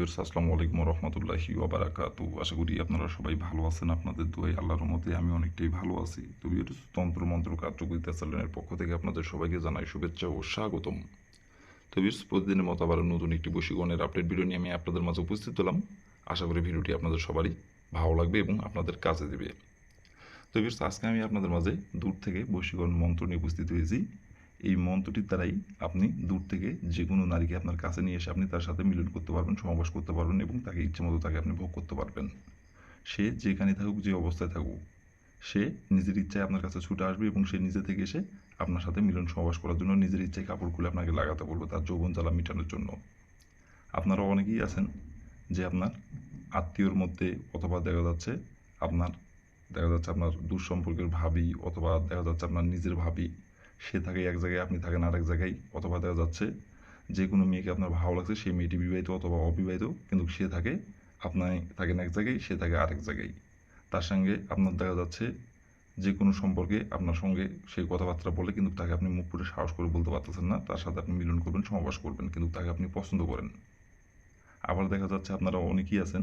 Viewers, আসসালামু আলাইকুম রহমতুল্লাহি ওবারাকাতু আশা করি আপনারা সবাই ভালো আছেন। আপনাদের দোয়াই আল্লাহর মতে আমি অনেকটাই ভালো আছি। তো ভিউয়ার্স, তন্ত্র মন্ত্র কার্যকরিতা চ্যানেলের পক্ষ থেকে আপনাদের সবাইকে জানাই শুভেচ্ছা ও স্বাগতম। তো ভিউয়ার্স, প্রতিদিনের মতো আবার নতুন একটি বশীকরণের আপডেট ভিডিও নিয়ে আমি আপনাদের মাঝে উপস্থিত হলাম। আশা করি ভিডিওটি আপনাদের সবারই ভালো লাগবে এবং আপনাদের কাজে দেবে। তো ভিউয়ার্স, আজকে আমি আপনাদের মাঝে দূর থেকে বশীকরণ মন্ত্র নিয়ে উপস্থিত হয়েছি। এই মন্ত্রটির দ্বারাই আপনি দূর থেকে যে কোনো নারীকে আপনার কাছে নিয়ে এসে আপনি তার সাথে মিলন করতে পারবেন সমাবাস করতে পারবেন এবং তাকে ইচ্ছে মতো তাকে আপনি ভোগ করতে পারবেন। সে যেখানে থাকুক, যে অবস্থায় থাকুক, সে নিজের ইচ্ছায় আপনার কাছে ছুটে আসবে এবং সে নিজে থেকে এসে আপনার সাথে মিলন সমাবাস করার জন্য নিজের ইচ্ছায় কাপড় খুলে আপনাকে লাগাতে বলবে তার যৌবন জ্বালা মেটানোর জন্য। আপনারা অনেকেই আছেন যে আপনার আত্মীয়র মধ্যে অথবা দেখা যাচ্ছে আপনার, দেখা যাচ্ছে আপনার দূর সম্পর্কের ভাবি অথবা দেখা যাচ্ছে আপনার নিজের ভাবি সে থাকে এক জায়গায়, আপনি থাকেন আরেক জায়গায় অথবা দেখা যাচ্ছে যে কোনো মেয়েকে আপনার ভালো লাগছে, সেই মেয়েটি বিবাহিত অথবা অবিবাহিত, কিন্তু সে থাকে, আপনি থাকেন এক জায়গায়, সে থাকে আরেক জায়গায়। তার সঙ্গে আপনার দেখা যাচ্ছে যে কোনো সম্পর্কে আপনার সঙ্গে সেই কথাবার্তা বলে, কিন্তু তাকে আপনি মুখ ফুটে সাহস করে বলতে পারতেছেন না, তার সাথে আপনি মিলন করবেন সমাবাস করবেন, কিন্তু তাকে আপনি পছন্দ করেন। আবার দেখা যাচ্ছে আপনারা অনেকেই আছেন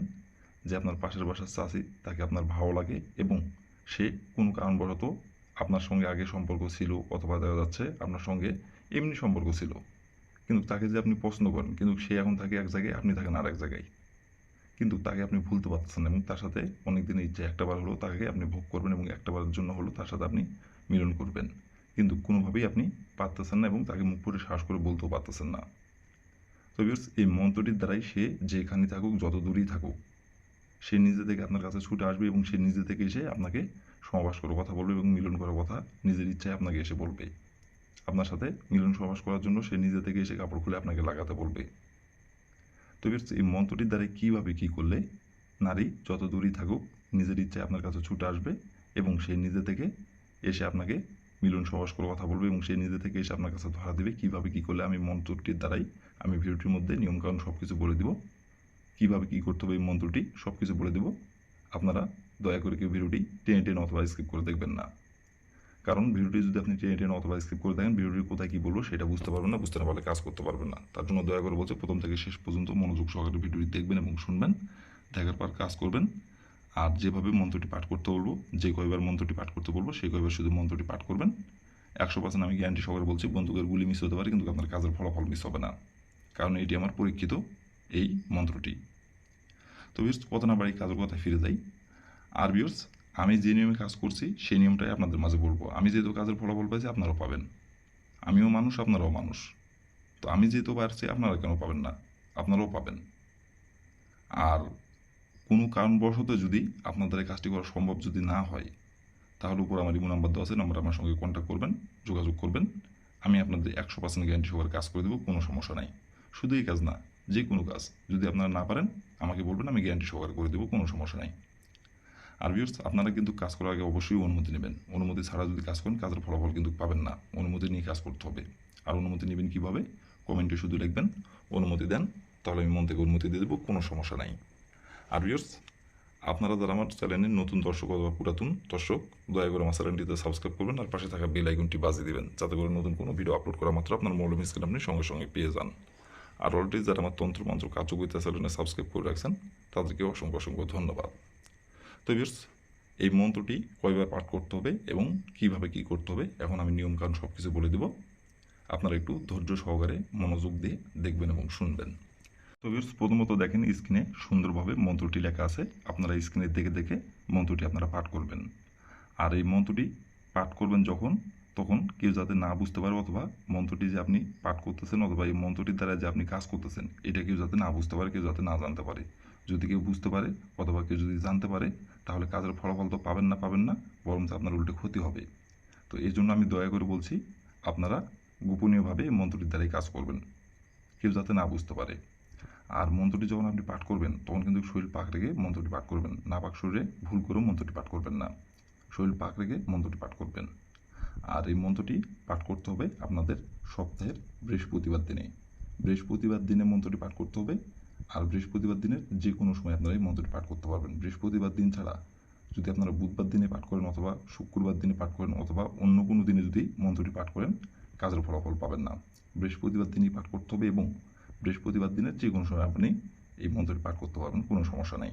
যে আপনার পাশের বাসার চাষি তাকে আপনার ভালো লাগে এবং সে কোনো কারণবশত আপনার সঙ্গে আগে সম্পর্ক ছিল অথবা দেখা যাচ্ছে আপনার সঙ্গে এমনি সম্পর্ক ছিল। কিন্তু তাকে যে আপনি পছন্দ করেন, কিন্তু সে এখন থাকে এক জায়গায়, আপনি থাকেন আর এক জায়গায়। কিন্তু তাকে আপনি ভুলতে পারতেছেন এবং তার সাথে অনেক দিনের ইচ্ছে একটাবার হলেও তাকে আপনি ভোগ করবেন এবং একটাবারের জন্য হলেও তার সাথে আপনি মিলন করবেন। কিন্তু কোনোভাবেই আপনি পারতেছেন না এবং তাকে মুখ করে শ্বাস করে বলতেও পারতেছেন না। তো এই মন্ত্রটির দ্বারাই সে যেখানে থাকুক, যত দূরেই থাকুক, সে নিজে থেকে আপনার কাছে ছুটে আসবে এবং সে নিজে থেকে এসে আপনাকে সমাবাস করার কথা বলবে এবং মিলন করার কথা নিজের ইচ্ছায় আপনাকে এসে বলবে। আপনার সাথে মিলন সমাবাস করার জন্য সে নিজে থেকে এসে কাপড় খুলে আপনাকে লাগাতে বলবে। তো ভিউয়ার্স, এই মন্ত্রটির দ্বারাই কীভাবে কী করলে নারী যত দূরই থাকুক নিজের ইচ্ছায় আপনার কাছে ছুটে আসবে এবং সে নিজে থেকে এসে আপনাকে মিলন সমাবাস করার কথা বলবে এবং সে নিজে থেকে এসে আপনার কাছে ধরা দেবে কীভাবে কী করলে আমি মন্ত্রটির দ্বারাই আমি ভিডিওটির মধ্যে নিয়মকানুন সব কিছু বলে দিব। কীভাবে কী করতে হবে এই মন্ত্রটি সব কিছু বলে দেব। আপনারা দয়া করে কেউ ভিডিওটি টেনে টেনে অথবা স্কিপ করে দেখবেন না। কারণ ভিডিওটি যদি আপনি টেনে টেনে অথবা স্কিপ করে দেখেন, ভিডিওটি কোথায় কী বলব সেটা বুঝতে পারবেন না, বুঝতে না পারলে কাজ করতে পারবেন না। তার জন্য দয়া করে বলছে, প্রথম থেকে শেষ পর্যন্ত মনোযোগ সহকারে ভিডিওটি দেখবেন এবং শুনবেন, দেখার পর কাজ করবেন। আর যেভাবে মন্ত্রটি পাঠ করতে বলব, যে কয়বার মন্ত্রটি পাঠ করতে বলব, সেই কয়বার শুধু মন্ত্রটি পাঠ করবেন। একশো পার্সেন্ট আমি গ্যারান্টি সহকারে বলছি, বন্দুকের গুলি মিস হতে পারে, কিন্তু আপনার কাজের ফলাফল মিস হবে না। কারণ এটি আমার পরীক্ষিত এই মন্ত্রটি। তো বিয়র্স কত না বাড়ি কাজের কথায় ফিরে যাই। আর বিয়র্স আমি যে নিয়মে কাজ করছি, সেই নিয়মটাই আপনাদের মাঝে বলব। আমি যেহেতু কাজের ফলাফল পাইছি, আপনারাও পাবেন। আমিও মানুষ, আপনারাও মানুষ। তো আমি যেহেতু পারছি, আপনারা কেন পাবেন না? আপনারাও পাবেন। আর কোনো কারণবশত যদি আপনাদের এই কাজটি করা সম্ভব যদি না হয়, তাহলে উপর আমার ইমো নাম্বার দেওয়া আছে, নাম্বার আমার সঙ্গে কন্ট্যাক্ট করবেন, যোগাযোগ করবেন। আমি আপনাদের একশো পার্সেন্ট গ্যারান্টি সহকারে কাজ করে দেবো, কোনো সমস্যা নাই। শুধু এই কাজ না যে কোনো কাজ। যদি আপনারা না পারেন, আমাকে বলবেন, আমি গ্যারান্টি সহকারে করে দেবো, কোনো সমস্যা নাই। আর ভিউর্স আপনারা কিন্তু কাজ করার আগে অবশ্যই অনুমতি নেবেন। অনুমতি ছাড়া যদি কাজ করেন, কাজের ফলাফল কিন্তু পাবেন না। অনুমতি নিয়ে কাজ করতে হবে। আর অনুমতি নেবেন কীভাবে? কমেন্টে শুধু লিখবেন, অনুমতি দেন, তাহলে আমি মন থেকে অনুমতি দিয়ে দেবো, কোনো সমস্যা নাই। আর ভিউর্স আপনারা যারা আমার চ্যানেলের নতুন দর্শক অথবা পুরাতন দর্শক, দয়া করে আমার চ্যানেলটিতে সাবস্ক্রাইব করবেন আর পাশে থাকা বেল আইকনটি বাজিয়ে দেবেন, যাতে করে নতুন কোনো ভিডিও আপলোড করা মাত্র আপনার মৌলম স্ক্রিন আপনি সঙ্গে সঙ্গে পেয়ে যান। আর অলরেডি যারা আমার তন্ত্র মন্ত্র কার্যকরিতা চ্যানেলে সাবস্ক্রাইব করে রাখছেন। তাদেরকে অসংখ্য অসংখ্য ধন্যবাদ। তো ভিউর্স এই মন্ত্রটি কয়বার পাঠ করতে হবে এবং কীভাবে কি করতে হবে, এখন আমি নিয়মকানুন সব কিছু বলে দেব। আপনারা একটু ধৈর্য সহকারে মনোযোগ দিয়ে দেখবেন এবং শুনবেন। তো ভিউর্স প্রথমত দেখেন স্ক্রিনে সুন্দরভাবে মন্ত্রটি লেখা আছে। আপনারা স্ক্রিনে দেখে দেখে মন্ত্রটি আপনারা পাঠ করবেন। আর এই মন্ত্রটি পাঠ করবেন যখন তখন কেউ যাতে না বুঝতে পারে অথবা মন্ত্রটি যে আপনি পাঠ করতেছেন অথবা এই মন্ত্রটির দ্বারা যে আপনি কাজ করতেছেন, এটা কেউ যাতে না বুঝতে পারে, কেউ যাতে না জানতে পারে। যদি কেউ বুঝতে পারে অথবা কেউ যদি জানতে পারে, তাহলে কাজের ফলাফল তো পাবেন না পাবেন না, বরঞ্চ আপনার উল্টে ক্ষতি হবে। তো এই জন্য আমি দয়া করে বলছি, আপনারা গোপনীয়ভাবে এই মন্ত্রটির দ্বারাই কাজ করবেন, কেউ যাতে না বুঝতে পারে। আর মন্ত্রটি যখন আপনি পাঠ করবেন, তখন কিন্তু শরীর পাক রেখে মন্ত্রটি পাঠ করবেন। না পাক শরীরে ভুল করেও মন্ত্রটি পাঠ করবেন না। শরীর পাক রেখে মন্ত্রটি পাঠ করবেন। আর এই মন্ত্রটি পাঠ করতে হবে আপনাদের সপ্তাহের বৃহস্পতিবার দিনে। বৃহস্পতিবার দিনে মন্ত্রটি পাঠ করতে হবে আর বৃহস্পতিবার দিনের যে কোনো সময় আপনারা এই মন্ত্রটি পাঠ করতে পারবেন। বৃহস্পতিবার দিন ছাড়া যদি আপনারা বুধবার দিনে পাঠ করেন অথবা শুক্রবার দিনে পাঠ করেন অথবা অন্য কোনো দিনে যদি মন্ত্রটি পাঠ করেন, কাজের ফলাফল পাবেন না। বৃহস্পতিবার দিনই পাঠ করতে হবে এবং বৃহস্পতিবার দিনের যে কোনো সময় আপনি এই মন্ত্রটি পাঠ করতে পারবেন, কোনো সমস্যা নেই।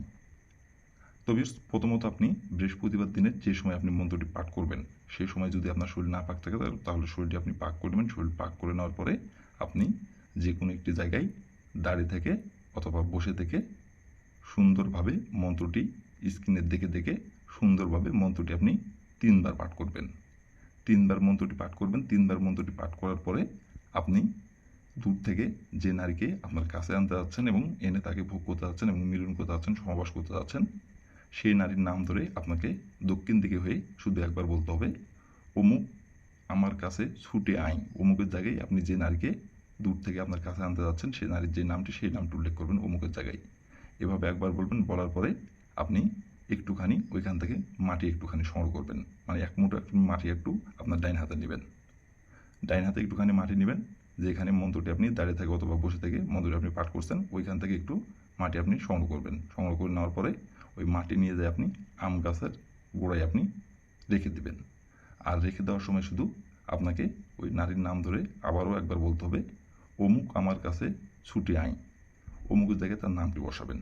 তবে প্রথমত আপনি বৃহস্পতিবার দিনে যে সময় আপনি মন্ত্রটি পাঠ করবেন, সেই সময় যদি আপনার শরীর না পাক থাকে, তাহলে শরীরটি আপনি পাক করে নেবেন। শরীর পাক করে নেওয়ার পরে আপনি যে কোনো একটি জায়গায় দাঁড়িয়ে থেকে অথবা বসে থেকে সুন্দরভাবে মন্ত্রটি স্ক্রিনের দিকে দেখে সুন্দরভাবে মন্ত্রটি আপনি তিনবার পাঠ করবেন। তিনবার মন্ত্রটি পাঠ করবেন। তিনবার মন্ত্রটি পাঠ করার পরে আপনি দূর থেকে যে নারীকে আপনার কাছে আনতে যাচ্ছেন এবং এনে তাকে ভোগ করতে যাচ্ছেন এবং মিলন করতে যাচ্ছেন সমাবাস করতে যাচ্ছেন সেই নারীর নাম ধরে আপনাকে দক্ষিণ দিকে হয়ে শুধু একবার বলতে হবে অমুক আমার কাছে ছুটে আইন অমুকের জায়গায় আপনি যে নারীকে দূর থেকে আপনার কাছে আনতে যাচ্ছেন, সেই নারীর যে নামটি, সেই নামটি উল্লেখ করবেন অমুকের জায়গায়। এভাবে একবার বলবেন, বলার পরে আপনি একটুখানি ওইখান থেকে মাটি একটুখানি সংগ্রহ করবেন। মানে এক মুঠো একটু মাটি একটু আপনার ডাইন হাতে নেবেন। ডাইন হাতে একটুখানি মাটি নেবেন, যেখানে মন্ত্রটি আপনি দাঁড়িয়ে থাকে অথবা বসে থেকে মন্ত্রটি আপনি পাঠ করছেন, ওইখান থেকে একটু মাটি আপনি সংগ্রহ করবেন। সংগ্রহ করে নেওয়ার পরে ওই মাটি নিয়ে যায় আপনি আম গাছের গোড়ায় আপনি রেখে দেবেন। আর রেখে দেওয়ার সময় শুধু আপনাকে ওই নারীর নাম ধরে আবারও একবার বলতে হবে, অমুক আমার কাছে ছুটি আয়। অমুকের জায়গায় তার নামটি বসাবেন।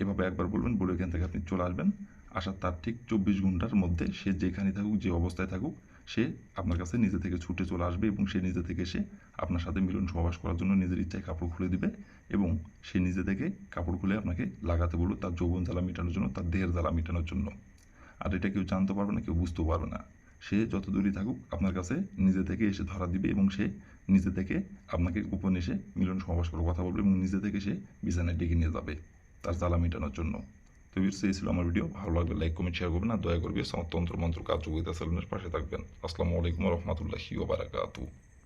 এভাবে একবার বলবেন, বলে এখান থেকে আপনি চলে আসবেন। আসার তার ঠিক চব্বিশ ঘণ্টার মধ্যে সে যেখানে থাকুক, যে অবস্থায় থাকুক সে আপনার কাছে নিজে থেকে ছুটে চলে আসবে এবং সে নিজে থেকে সে আপনার সাথে মিলন সহবাস করার জন্য নিজের ইচ্ছায় কাপড় খুলে দিবে এবং সে নিজে থেকে কাপড় খুলে আপনাকে লাগাতে বলবে তার যৌবন জ্বালা মেটানোর জন্য, তার দেহের জ্বালা মেটানোর জন্য। আর এটা কেউ জানতে পারবে না, কেউ বুঝতেও পারবে না। সে যত দূরই থাকুক, আপনার কাছে নিজে থেকে এসে ধরা দিবে এবং সে নিজে থেকে আপনাকে গোপন মিলন সমাবাস করার কথা বলবে এবং নিজে থেকে সে বিছানায় ডেকে নিয়ে যাবে তার জ্বালা মেটানোর জন্য। তো ভিউয়ার্স, এই ছিল আমার ভিডিও ভালো লাগলে লাইক কমেন্ট শেয়ার করবেন আর দয়া করবে তন্ত্র মন্ত্র কার্যকরিতা সেলুনের পাশে থাকবেন। আসসালামু আলাইকুম রহমতুল্লাহি ওবারাকাতু